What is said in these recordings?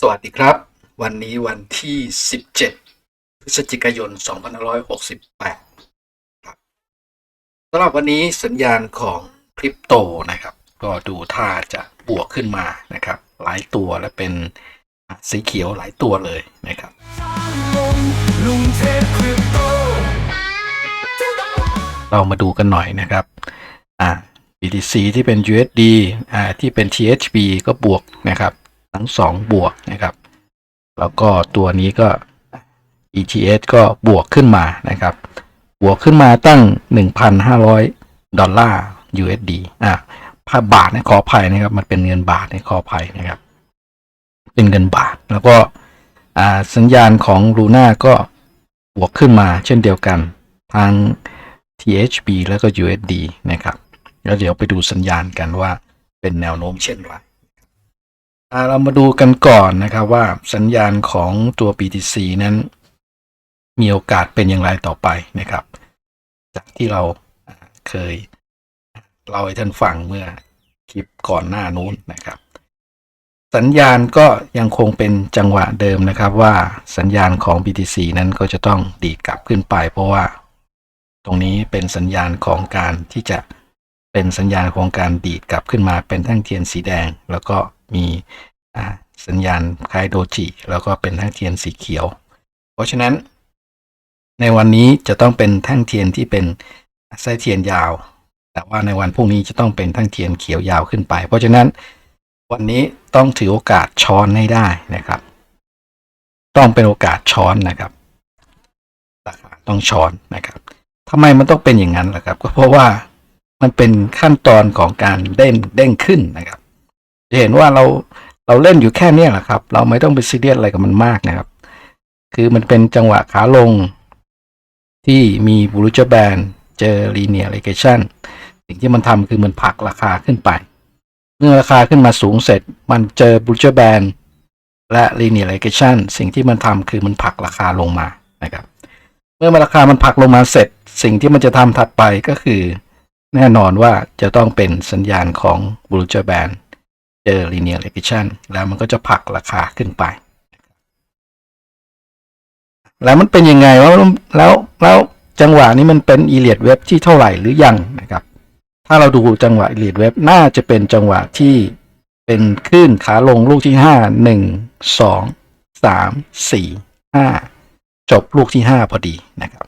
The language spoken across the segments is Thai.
สวัสดีครับ วันนี้วันที่ 17 พฤศจิกายน 2568 ครับสำหรับวันนี้สัญญาณของคริปโตนะครับ ก็ดูท่าจะบวกขึ้นมานะครับ หลายตัวและเป็นสีเขียวหลายตัวเลยนะครับเทพคริปโตเรามาดูกันหน่อยนะครับอ่า BTC ที่เป็น USD อ่าที่เป็น THB ก็บวกนะครับ ทั้งสองบวกนะครับ แล้วก็ตัวนี้ก็ ETH ก็บวกขึ้นมานะครับ บวกขึ้นมาตั้ง 1,500 ดอลลาร์ USD อ่าภาบาทนะขออภัยนะครับ มันเป็นเงินบาทในขออภัยนะครับ เป็นเงินบาท แล้วก็สัญญาณของ Luna ก็บวกขึ้นมาเช่นเดียวกันทาง THB แล้วก็ USD นะครับ แล้วเดี๋ยวไปดูสัญญาณกันว่าเป็นแนวโน้มเช่นไร เรามาดูกันก่อนนะครับว่าสัญญาณของตัว BTC นั้น มีโอกาสเป็นอย่างไรต่อไปนะครับ จากที่เราเคยเล่าให้ท่านฟังเมื่อคลิปก่อนหน้านู้นนะครับ สัญญาณก็ยังคงเป็นจังหวะเดิมนะครับว่าสัญญาณของ BTC นั้นก็จะต้องดีดกลับขึ้นไปเพราะว่า ตรงนี้เป็นสัญญาณของการที่จะเป็นสัญญาณของการดีดกลับขึ้นมาเป็นแท่งเทียนสีแดง แล้วก็ มีสัญญาณคล้ายโดจิ แล้วก็เป็นแท่งเทียนสีเขียว เพราะฉะนั้น ในวันนี้จะต้องเป็นแท่งเทียนที่เป็นไส้เทียนยาว แต่ว่าในวันพรุ่งนี้จะต้องเป็นแท่งเทียนเขียวยาวขึ้นไป เพราะฉะนั้นวันนี้ต้องถือโอกาสช้อนให้ได้นะครับ ต้องเป็นโอกาสช้อนนะครับราคาต้องช้อนนะครับทำไมมันต้องเป็นอย่างนั้นล่ะครับ ก็เพราะว่ามันเป็นขั้นตอนของการเด้งเด้งขึ้นนะครับ จะเห็นว่าเราเราเล่นอยู่แค่เนี้ยแหละครับ เราไม่ต้องไปซีเรียสอะไรกับมันมากนะครับ คือมันเป็นจังหวะขาลง ที่มีบูรุจแบนเจอ linear regression สิ่งที่มันทำคือมันผลักราคาขึ้นไป เมื่อราคาขึ้นมาสูงเสร็จ มันเจอบูรุจแบนและ linear regression สิ่งที่มันทำคือมันผลักราคาลงมานะครับ เมื่อราคามันผลักลงมาเสร็จ สิ่งที่มันจะทำถัดไปก็คือ แน่นอนว่าจะต้องเป็นสัญญาณของบูรุจแบน เจอ linear regression แล้วมันก็จะผลักราคาขึ้นไป แล้วมันเป็นยังไงวะแล้วแล้วจังหวะนี้มันเป็นอีเลียดเว็บที่เท่าไหร่หรือยังนะครับ ถ้าเราดูจังหวะอีเลียดเว็บน่าจะเป็นจังหวะที่เป็นคลื่นขาลงลูกที่ห้าหนึ่งสองสามสี่ห้าจบลูกที่ห้าพอดีนะครับ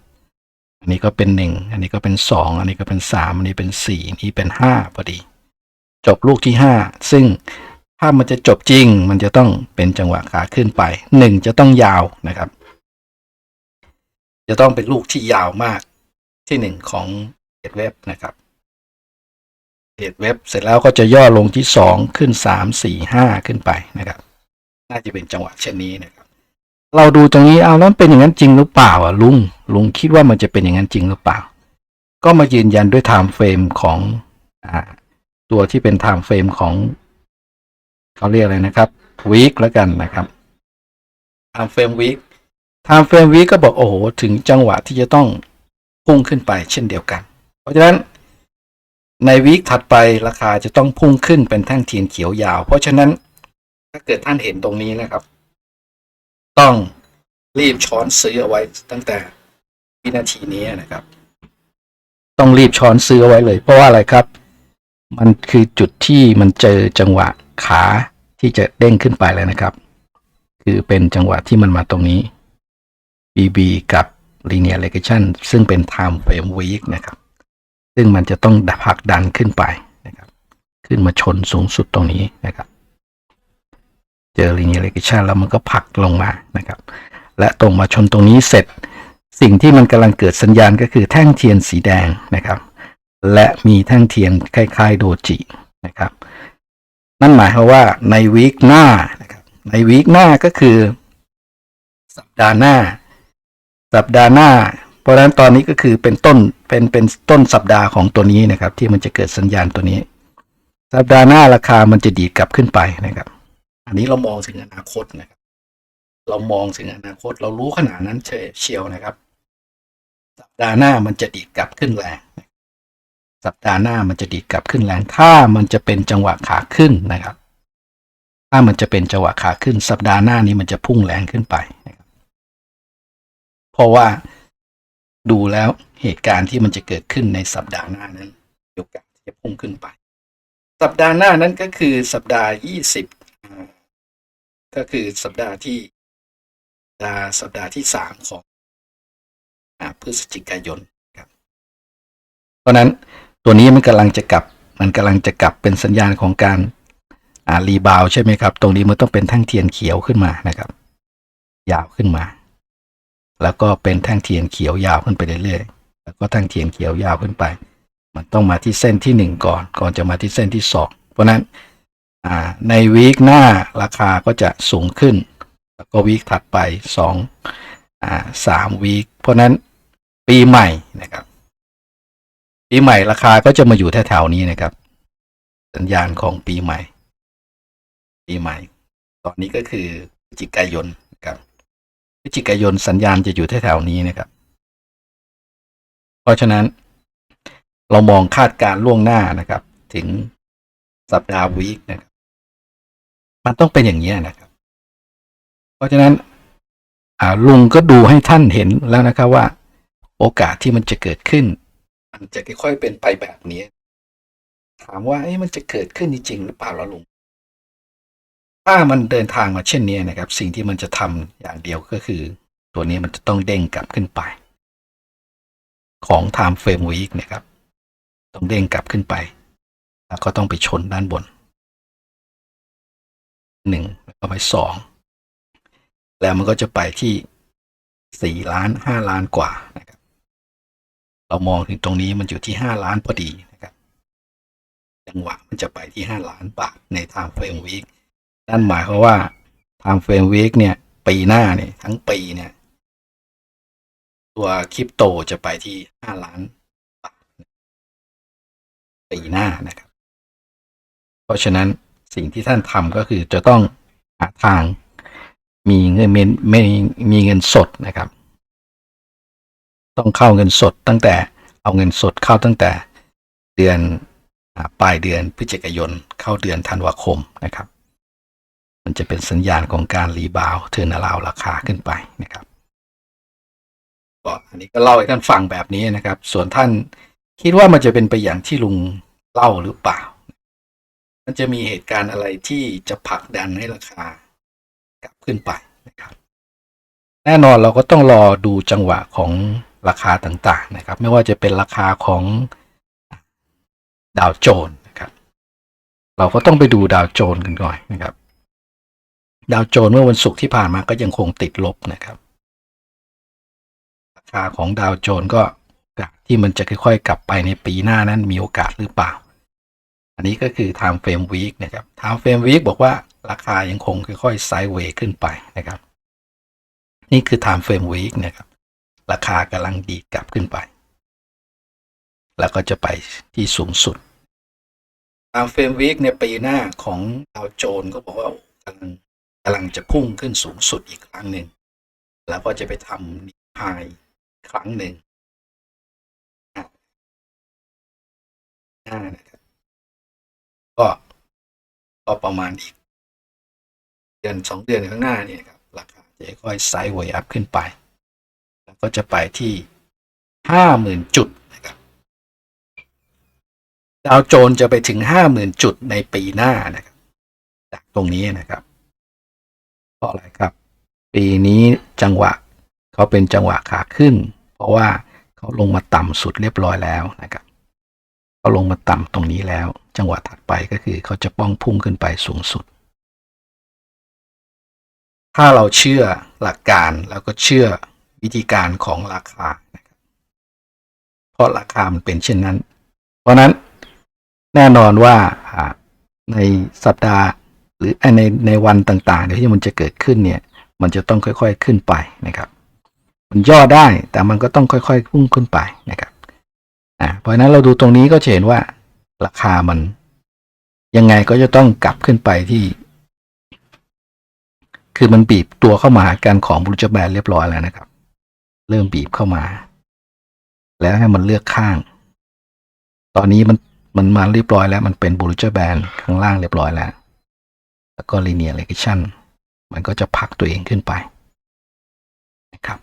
อันนี้ก็เป็นหนึ่งอันนี้ก็เป็นสองอันนี้ก็เป็นสามอันนี้เป็นสี่อันนี้เป็นห้าพอดี จบลูกที่ห้าซึ่งถ้ามันจะจบจริง มันจะต้องเป็นจังหวะขาขึ้นไปหนึ่งจะต้องยาวนะครับ จะต้องเป็นลูกที่ยาวมากที่หนึ่งของเพจเว็บนะครับเพจเว็บเสร็จแล้วก็จะย่อลงที่สองขึ้นสามสี่ห้าขึ้นไปนะครับ น่าจะเป็นจังหวะเช่นนี้นะครับ เราดูตรงนี้เอาแล้วเป็นอย่างนั้นจริงหรือเปล่าอะลุงลุงคิดว่ามันจะเป็นอย่างนั้นจริงหรือเปล่า ก็มายืนยันด้วย time frame ของอ่า ตัวที่เป็น time frame ของเขาเรียกอะไรนะครับ week แล้วกันนะครับ time frame week time frame week ก็บอกโอ้โห ถึงจังหวะที่จะต้องพุ่งขึ้นไปเช่นเดียวกัน เพราะฉะนั้นในวีคถัดไปราคาจะต้องพุ่งขึ้นเป็นแท่งเทียนเขียวยาว เพราะฉะนั้นถ้าเกิดท่านเห็นตรงนี้นะครับ ต้องรีบช้อนซื้อเอาไว้ตั้งแต่วินาทีนี้นะครับ ต้องรีบช้อนซื้อเอาไว้เลย เพราะว่าอะไรครับ มันคือจุดที่มันเจอจังหวะขาที่จะเด้งขึ้นไปแล้วนะครับ คือเป็นจังหวะที่มันมาตรงนี้ BB กับ linear regression ซึ่งเป็น time frame week นะครับ ซึ่งมันจะต้องผลักดันขึ้นไปนะครับ ขึ้นมาชนสูงสุดตรงนี้นะครับ เจอ linear regression แล้วมันก็ผลักลงมานะครับ และตรงมาชนตรงนี้เสร็จ สิ่งที่มันกำลังเกิดสัญญาณก็คือแท่งเทียนสีแดงนะครับ และมีแท่งเทียนคล้าย ๆ โดจินะครับ นั่นหมายความว่าในวีคหน้านะครับในวีคหน้าก็คือ สัปดาห์หน้า สัปดาห์หน้า เพราะฉะนั้นตอนนี้ก็คือเป็นต้นเป็นเป็นต้นสัปดาห์ของตัวนี้นะครับ ที่มันจะเกิดสัญญาณตัวนี้ สัปดาห์หน้าราคามันจะดีดกลับขึ้นไปนะครับ อันนี้เรามองถึงอนาคตนะครับ เรามองถึงอนาคตเรารู้ขนาดนั้นเชียวนะครับ สัปดาห์หน้ามันจะดีดกลับขึ้นแรง สัปดาห์หน้ามันจะดีดกลับขึ้นแรงถ้ามันจะเป็นจังหวะขาขึ้นนะครับ ถ้ามันจะเป็นจังหวะขาขึ้น สัปดาห์หน้านี้มันจะพุ่งแรงขึ้นไปนะครับเพราะว่าดูแล้วเหตุการณ์ที่มันจะเกิดขึ้นในสัปดาห์หน้านั้นโอกาสที่จะพุ่งขึ้นไป สัปดาห์หน้านั้นก็คือสัปดาห์ยี่สิบก็คือสัปดาห์ที่สัปดาห์สัปดาห์ที่สามของอพฤศจิกายนครับเพราะนั้น ตัวนี้มันกำลังจะกลับ มันกำลังจะกลับเป็นสัญญาณของการอ่ารีบาวใช่ไหมครับ ตรงนี้มันต้องเป็นแท่งเทียนเขียวขึ้นมานะครับ ยาวขึ้นมา แล้วก็เป็นแท่งเทียนเขียวยาวขึ้นไปเรื่อยๆ แล้วก็แท่งเทียนเขียวยาวขึ้นไป มันต้องมาที่เส้นที่หนึ่งก่อน ก่อนจะมาที่เส้นที่สองเพราะนั้นในวีคหน้าราคาก็จะสูงขึ้น แล้วก็วีคถัดไปสองอ่าสามวีคเพราะนั้นปีใหม่นะครับ ปีใหม่ราคาก็จะมาอยู่แถวๆนี้นะครับ สัญญาณของปีใหม่ ปีใหม่ ตอนนี้ก็คือพฤศจิกายนนะครับพฤศจิกายนสัญญาณจะอยู่แถวๆนี้นะครับ เพราะฉะนั้น เรามองคาดการล่วงหน้านะครับ ถึงสัปดาห์วีคนะครับ มันต้องเป็นอย่างนี้นะครับ เพราะฉะนั้นลุงก็ดูให้ท่านเห็นแล้วนะครับว่า โอกาสที่มันจะเกิดขึ้น มันจะค่อยๆเป็นไปแบบนี้ ถามว่าเอ๊ะมันจะเกิดขึ้นจริงหรือเปล่าล่ะลุงถ้ามันเดินทางมาเช่นนี้นะครับ สิ่งที่มันจะทำอย่างเดียวก็คือ ตัวนี้มันจะต้องเด้งกลับขึ้นไป ของ time frame week นะครับ ต้องเด้งกลับขึ้นไป แล้วก็ต้องไปชนด้านบนหนึ่งแล้วก็ไปสองแล้วมันก็จะไปที่สี่ล้านห้าล้านกว่านะครับ เรามองถึงตรงนี้มันอยู่ที่ห้าล้านพอดีนะครับจังหวะมันจะไปที่ห้าล้านบาทใน time frame week นั่นหมายความว่า time frame week เนี่ย ปีหน้าเนี่ยทั้งปีเนี่ย ตัวคริปโตจะไปที่ห้าล้านบาทปีหน้านะครับ เพราะฉะนั้นสิ่งที่ท่านทำก็คือจะต้องหาทางมีเงินมนไม่มีเงินสดนะครับ ต้องเข้าเงินสดตั้งแต่เอาเงินสดเข้าตั้งแต่เดือนปลายเดือนพฤศจิกายนเข้าเดือนธันวาคมนะครับ มันจะเป็นสัญญาณของการรีบาวเทิร์นาราวราคาขึ้นไปนะครับก็อันนี้ก็เล่าให้ท่านฟังแบบนี้นะครับ ส่วนท่านคิดว่ามันจะเป็นไปอย่างที่ลุงเล่าหรือเปล่า มันจะมีเหตุการณ์อะไรที่จะผลักดันให้ราคากลับขึ้นไปนะครับ แน่นอนเราก็ต้องรอดูจังหวะของ ราคาต่างๆนะครับ ไม่ว่าจะเป็นราคาของดาวโจนส์นะครับ เราก็ต้องไปดูดาวโจนส์กันก่อนนะครับ ดาวโจนส์เมื่อวันศุกร์ที่ผ่านมาก็ยังคงติดลบนะครับ ราคาของดาวโจนส์ก็กที่มันจะค่อยๆ กลับไปในปีหน้านั้นมีโอกาสหรือเปล่า อันนี้ก็คือ time frame week นะครับ time frame week บอกว่าราคายังคงค่อยๆไซด์เวย์ขึ้นไปนะครับ นี่คือ time frame week นะครับ ราคากำลังดีกลับขึ้นไป แล้วก็จะไปที่สูงสุด time frame week ในปีหน้าของดาวโจนส์ก็บอกว่ากำลังกำลังจะพุ่งขึ้นสูงสุดอีกครั้งหนึ่ง แล้วก็จะไปทำนิพายครั้งหนึ่งห้านะครับก็ก็ประมาณอีก เดือนสองเดือนข้างหน้าเนี่ยครับราคาจะค่อยไซด์เวย์อัพขึ้นไป ก็จะไปที่ห้าหมื่นจุดนะครับดาวโจนส์จะไปถึงห้าหมื่นจุดในปีหน้านะครับจากตรงนี้นะครับเพราะอะไรครับ ปีนี้จังหวะเขาเป็นจังหวะขาขึ้น เพราะว่าเขาลงมาต่ำสุดเรียบร้อยแล้วนะครับเขาลงมาต่ำตรงนี้แล้ว จังหวะถัดไปก็คือเขาจะป้องพุ่งขึ้นไปสูงสุดถ้าเราเชื่อหลักการแล้วก็เชื่อ วิธีการของราคานะครับเพราะราคามันเป็นเช่นนั้น เพราะนั้นแน่นอนว่าในสัปดาห์หรือในในวันต่างๆที่มันจะเกิดขึ้นเนี่ย มันจะต้องค่อยๆขึ้นไปนะครับ มันย่อได้แต่มันก็ต้องค่อยๆพุ่งขึ้นไปนะครับอ่าเพราะนั้นเราดูตรงนี้ก็เห็นว่าราคามันยังไงก็จะต้องกลับขึ้นไปที่ คือมันบีบตัวเข้ามาหากันของบรูจแบนเรียบร้อยแล้วนะครับ เริ่มบีบเข้ามา แล้วให้มันเลือกข้าง ตอนนี้มันมันมาเรียบร้อยแล้วมันเป็นบรูจแบนข้างล่างเรียบร้อยแล้ว แล้วก็ linear regression มันก็จะผลักตัวเองขึ้นไปนะครับ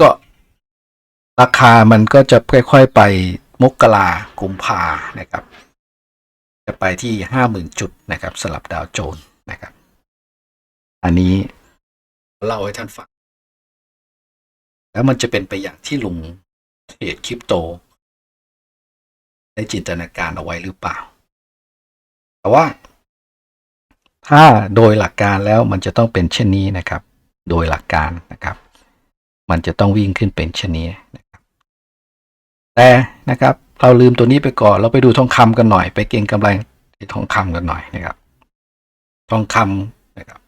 ก็ราคามันก็จะค่อยๆไปมกรากุมภานะครับ จะไปที่ห้าหมื่นจุดนะครับสลับดาวโจนส์นะครับ อันนี้เล่าให้ท่านฟัง แล้วมันจะเป็นไปอย่างที่ลุงเทรดคริปโต ได้จินตนาการเอาไว้หรือเปล่า แต่ว่า ถ้าโดยหลักการแล้วมันจะต้องเป็นเช่นนี้นะครับ โดยหลักการนะครับ มันจะต้องวิ่งขึ้นเป็นเช่นนี้นะครับ แต่นะครับ เราลืมตัวนี้ไปก่อน เราไปดูทองคำกันหน่อย ไปเก็งกำไรที่ทองคำกันหน่อยนะครับ ทองคำนะครับ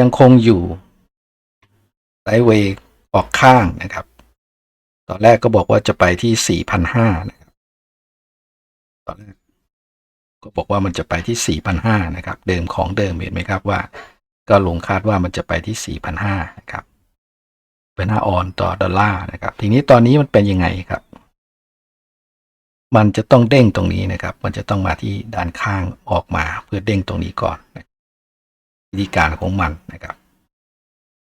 ยังคงอยู่ไซเวย์ ออกข้างนะครับ ตอนแรกก็บอกว่าจะไปที่สี่พันห้านะครับ ตอนแรกก็บอกว่ามันจะไปที่สี่พันห้านะครับ เดิมของเดิมเห็นไหมครับว่า ก็ลงคาดว่ามันจะไปที่สี่พันห้านะครับเป็นห้าออนต่อดอลลาร์นะครับ ทีนี้ตอนนี้มันเป็นยังไงครับ มันจะต้องเด้งตรงนี้นะครับ มันจะต้องมาที่ด้านข้างออกมาเพื่อเด้งตรงนี้ก่อนวิธีการของมันนะครับ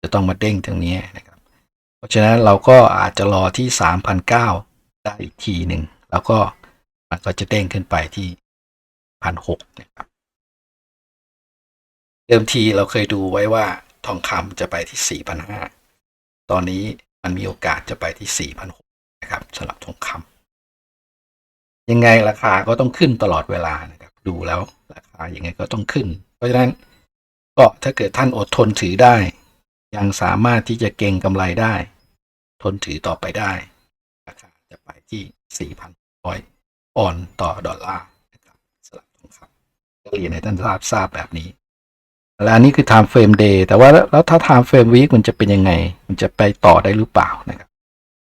จะต้องมาเด้งตรงนี้นะครับ เพราะฉะนั้นเราก็อาจจะรอที่สามพันเก้าได้อีกทีหนึ่ง แล้วก็มันก็จะเด้งขึ้นไปที่พันหกนะครับ เดิมทีเราเคยดูไว้ว่าทองคำจะไปที่สี่พันห้าตอนนี้มันมีโอกาสจะไปที่สี่พันะครับสำหรับทองคำยังไงราคาก็ต้องขึ้นตลอดเวลานะครับ ดูแล้วราคายังไงก็ต้องขึ้น เพราะฉะนั้นก็ถ้าเกิดท่านอดทนถือได้ ยังสามารถที่จะเก็งกำไรได้ ทนถือต่อไปได้ ราคาจะไปที่ 4,100ออนต่อดอลลาร์นะครับสลับทองคำก็เรียนให้ท่านทราบทราบแบบนี้ และอันนี้คือ time frame day แต่ว่าแล้วถ้า time frame week มันจะเป็นยังไง มันจะไปต่อได้หรือเปล่านะครับ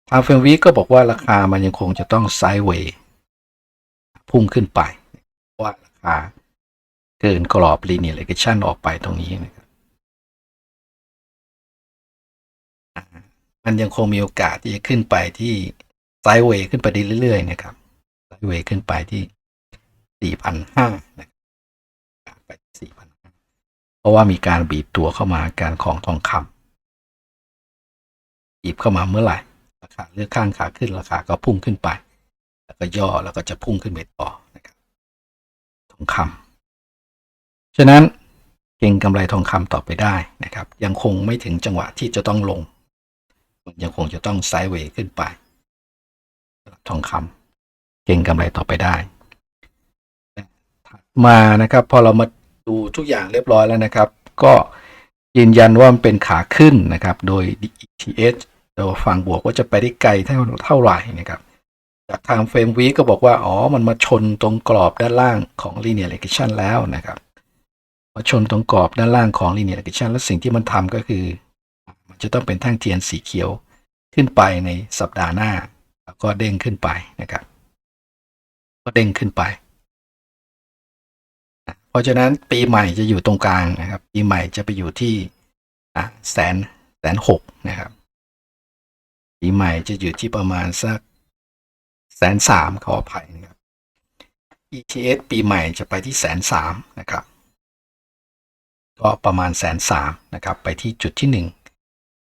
time frame week ก็บอกว่าราคามันยังคงจะต้อง sideways พุ่งขึ้นไปเพราะว่าราคาเกินกรอบ linear regression ออกไปตรงนี้นะครับ มันยังคงมีโอกาสที่จะขึ้นไปที่ไซด์เวย์ขึ้นไปด้เรื่อยๆนะครับไซด์เวย์ขึ้นไปที่ 4,500นะครับไปที่4,500 เพราะว่ามีการบีบตัวเข้ามาการของทองคำบีบเข้ามาเมื่อไหร่ราคาเลือกข้างขาขึ้นราคาก็พุ่งขึ้นไป แล้วก็ย่อแล้วก็จะพุ่งขึ้นไปต่อนะครับทองคำฉะนั้นเก็งกำไรทองคำต่อไปได้นะครับ ยังคงไม่ถึงจังหวะที่จะต้องลง มันยังคงจะต้องไซด์เวย์ขึ้นไปทองคำเก่งกำไรต่อไปได้ถัดมานะครับพอเรามาดูทุกอย่างเรียบร้อยแล้วนะครับ ก็ยืนยันว่ามันเป็นขาขึ้นนะครับ โดย ETH เราฝั่งบวกว่าจะไปได้ไกลเท่าเท่าไหร่นะครับ จากทางเฟรมวีก็บอกว่า อ๋อ มันมาชนตรงกรอบด้านล่างของ linear regression แล้วนะครับ มาชนตรงกรอบด้านล่างของ linear regression และสิ่งที่มันทำก็คือ จะต้องเป็นแท่งเทียนสีเขียวขึ้นไปในสัปดาห์หน้า แล้วก็เด้งขึ้นไปนะครับ ก็เด้งขึ้นไป เพราะฉะนั้นปีใหม่จะอยู่ตรงกลางนะครับ ปีใหม่จะไปอยู่ที่แสนแสนหกนะครับ ปีใหม่จะอยู่ที่ประมาณสักแสนสามขออภัยนะครับ ETS ปีใหม่จะไปที่แสนสามนะครับ ก็ประมาณแสนสามนะครับ ไปที่จุดที่หนึ่ง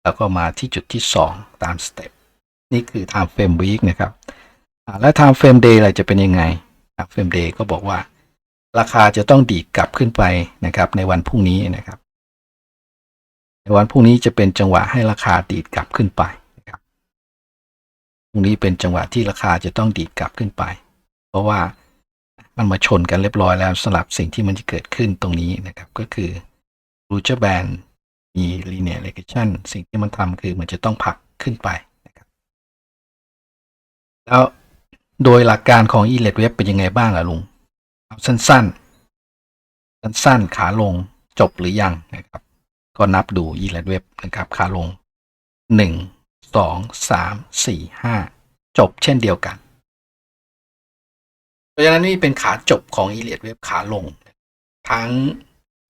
แล้วก็มาที่จุดที่ 2 ตามสเต็ปนี่คือ time frame week นะครับและ time frame day อะไรจะเป็นยังไง time frame day ก็บอกว่า ราคาจะต้องดีดกลับขึ้นไปนะครับในวันพรุ่งนี้นะครับ ในวันพรุ่งนี้จะเป็นจังหวะให้ราคาดีดกลับขึ้นไปนะครับพรุ่งนี้เป็นจังหวะที่ราคาจะต้องดีดกลับขึ้นไป เพราะว่ามันมาชนกันเรียบร้อยแล้วสำหรับสิ่งที่มันจะเกิดขึ้นตรงนี้นะครับ ก็คือ r u g e r band มี linear regression สิ่งที่มันทำคือมันจะต้องผลักขึ้นไปนะครับแล้วโดยหลักการของ e l e t web เป็นยังไงบ้างล่ะลุงเอาสั้นๆ สั้นๆ ขาลงจบหรือยังนะครับ ก็นับดู e l e t web นะครับขาลง 1 2 3 4 5 จบเช่นเดียวกัน เพราะฉะนั้นนี่เป็นขาจบของ e l e t web ขาลง ทั้ง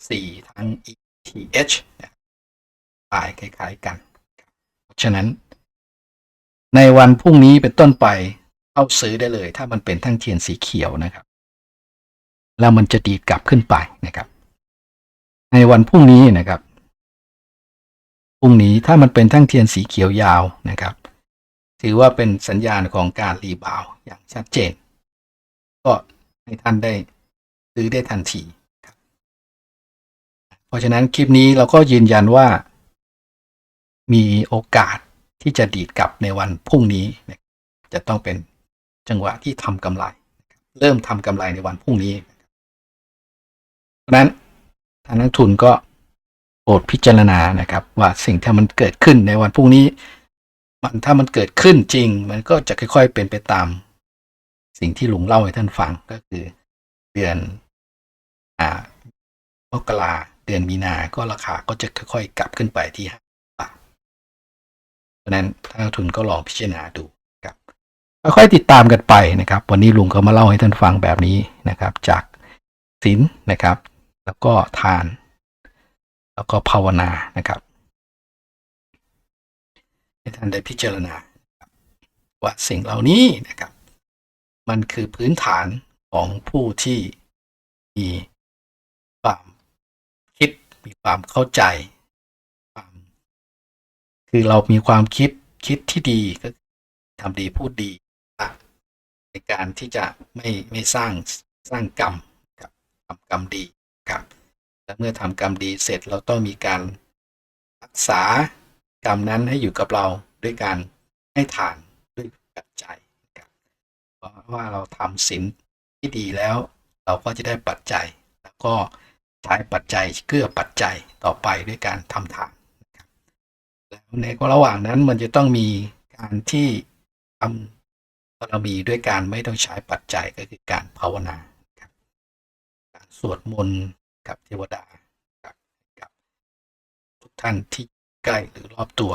4 ทั้ง ETH นะครับตายคล้ายๆกันเพราะฉะนั้น ในวันพรุ่งนี้เป็นต้นไปเข้าซื้อได้เลย ถ้ามันเป็นทั้งเทียนสีเขียวนะครับ แล้วมันจะดีดกลับขึ้นไปนะครับ ในวันพรุ่งนี้นะครับพรุ่งนี้ถ้ามันเป็นทั้งเทียนสีเขียวยาวนะครับ ถือว่าเป็นสัญญาณของการรีบาวอย่างชัดเจน ก็ให้ท่านได้ซื้อได้ทันทีเพราะฉะนั้นคลิปนี้เราก็ยืนยันว่า มีโอกาสที่จะดีดกลับในวันพรุ่งนี้นะครับจะต้องเป็นจังหวะที่ทำกำไร เริ่มทำกำไรในวันพรุ่งนี้เพราะนั้นทางนักทุนก็โปรดพิจารณานะครับ ว่าสิ่งที่มันเกิดขึ้นในวันพรุ่งนี้ มันถ้ามันเกิดขึ้นจริง มันก็จะค่อยๆเป็นไปตาม สิ่งที่ลุงเล่าให้ท่านฟังก็คือ เดือนอ่ามกราเดือนมีนาก็ราคาก็จะค่อยๆ กลับขึ้นไปที่ห้า ราะนั้นถ้านักทุนก็ลองพิจารณาดูครับค่อยๆติดตามกันไปนะครับ วันนี้ลุงก็มาเล่าให้ท่านฟังแบบนี้นะครับ จากศีลนะครับ แล้วก็ทาน แล้วก็ภาวนานะครับให้ท่านได้พิจารณาว่าสิ่งเหล่านี้นะครับ มันคือพื้นฐานของผู้ที่มีความคิดมีความเข้าใจ คือเรามีความคิดคิดที่ดีก็ทำดีพูดดีอะในการที่จะไม่ไม่สร้างสร้างกรรมกับทำกรรมดีครับและเมื่อทำกรรมดีเสร็จเราต้องมีการรักษากรรมนั้นให้อยู่กับเราด้วยการให้ทานด้วยปัจจัยครับเพราะว่าเราทำศีลที่ดีแล้ว เราก็จะได้ปัจจัย แล้วก็ใช้ปัจจัยเกื้อปัจจัยต่อไปด้วยการทำทาน แล้วในระหว่างนั้นมันจะต้องมีการที่ทำบารมีด้วยการไม่ต้องใช้ปัจจัยก็คือการภาวนาครับการสวดมนต์กับเทวดาครับกับ ทุกท่านที่ใกล้หรือรอบตัว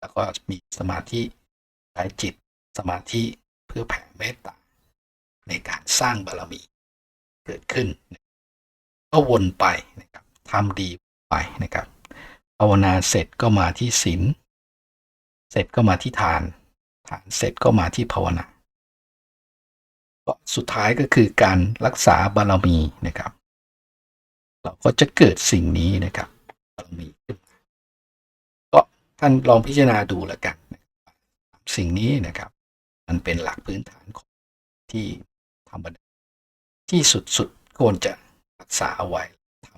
แล้วก็มีสมาธิใช้จิตสมาธิเพื่อแผ่เมตตาในการสร้างบารมีเกิดขึ้น ก็วนไปนะครับทำดีไปนะครับาวนาเสร็จก็มาที่ศีลเสร็จก็มาที่ทาน ทานเสร็จก็มาที่ภาวนาก็สุดท้ายก็คือการรักษาบารมีนะครับ เราก็จะเกิดสิ่งนี้นะครับบารมีขึ้นก็ท่านลองพิจารณาดูแล้วกัน สิ่งนี้นะครับ มันเป็นหลักพื้นฐานของที่ธรรมดาที่สุดๆควรจะรักษาเอาไว้ท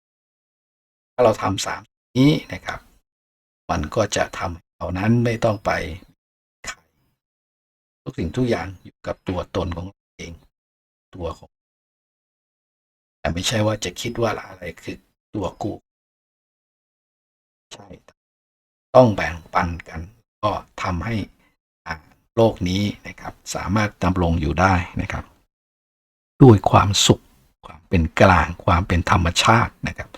ำถ้าเราทำสาม นี้นะครับ มันก็จะทำให้เรานั้นไม่ต้องไปขายทุกสิ่งทุกอย่างอยู่กับตัวตนของเอง ตัวของ แต่ไม่ใช่ว่าจะคิดว่าอะไรคือตัวกูใช่ ต้องแบ่งปันกัน ก็ทำให้โลกนี้นะครับ สามารถดำรงอยู่ได้นะครับ ด้วยความสุขความเป็นกลางความเป็นธรรมชาตินะครับ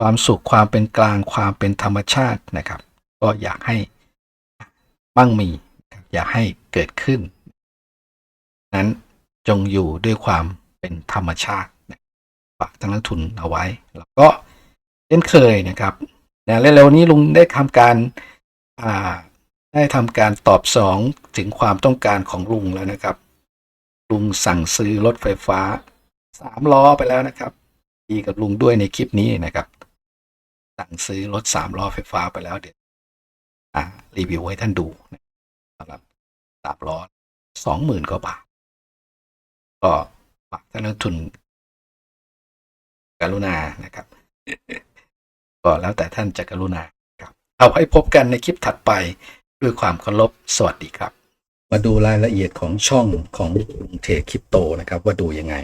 ความสุขความเป็นกลางความเป็นธรรมชาตินะครับ ก็อยากให้มั่งมี อยากให้เกิดขึ้น นั้นจงอยู่ด้วยความเป็นธรรมชาติฝากทางนักทุนเอาไว้ แล้วก็เช่นเคยนะครับนะเร็วๆนี้ลุงได้ทำการาได้ทำการตอบสองถึงความต้องการของลุงแล้วนะครับ ลุงสั่งซื้อรถไฟฟ้าสามล้อไปแล้วนะครับดีกับลุงด้วยในคลิปนี้นะครับ สั่งซื้อรถสามล้อไฟฟ้าไปแล้วเดี๋ยวรีวิวให้ท่านดูนะสำหรับสามล้อสองหมื่นกว่าบาท ก็ฝากท่านนักทุนกรุณานะครับ ก็แล้วแต่ท่านจะกรุณาครับ เอาไว้พบกันในคลิปถัดไปด้วยความเคารพสวัสดีครับ มาดูรายละเอียดของช่องของลุงเทคริปโตนะครับ ว่าดูยังไง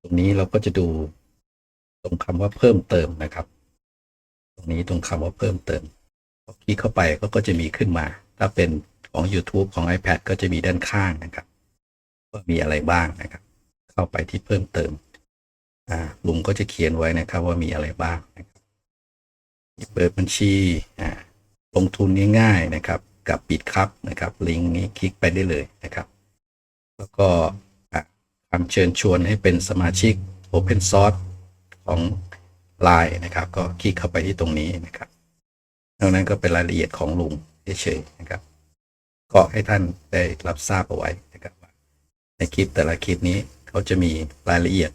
ตรงนี้เราก็จะดูตรงคำว่าเพิ่มเติมนะครับ ตรงนี้ตรงคำว่าเพิ่มเติมพอคลิกเข้าไปก็ก็จะมีขึ้นมา ถ้าเป็นของ YouTube ของ iPad ก็จะมีด้านข้างนะครับว่ามีอะไรบ้างนะครับ เข้าไปที่เพิ่มเติมอ่าลุงก็จะเขียนไว้นะครับว่ามีอะไรบ้างนะครับเปิดบัญชีอ่าลงทุนง่ายๆนะครับ กับปิดครับนะครับ ลิงก์นี้คลิกไปได้เลยนะครับ แล้วก็คำเชิญชวนให้เป็นสมาชิก Open Source ของ Line นะครับ ก็คลิกเข้าไปที่ตรงนี้นะครับนอกนั้นก็เป็นรายละเอียดของลุงเฉยๆนะครับ ก็ให้ท่านได้รับทราบเอาไว้นะครับว่าในคลิปแต่ละคลิปนี้เขาจะมีรายละเอียด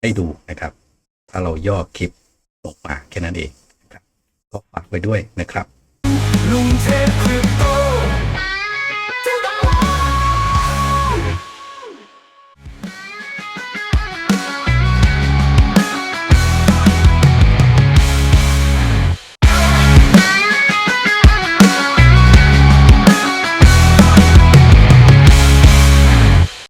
ให้ดูนะครับ ถ้าเราย่อคลิปลงมาแค่นั้นเองนะครับก็ฝากไว้ด้วยนะครับลุงเทพคริปโต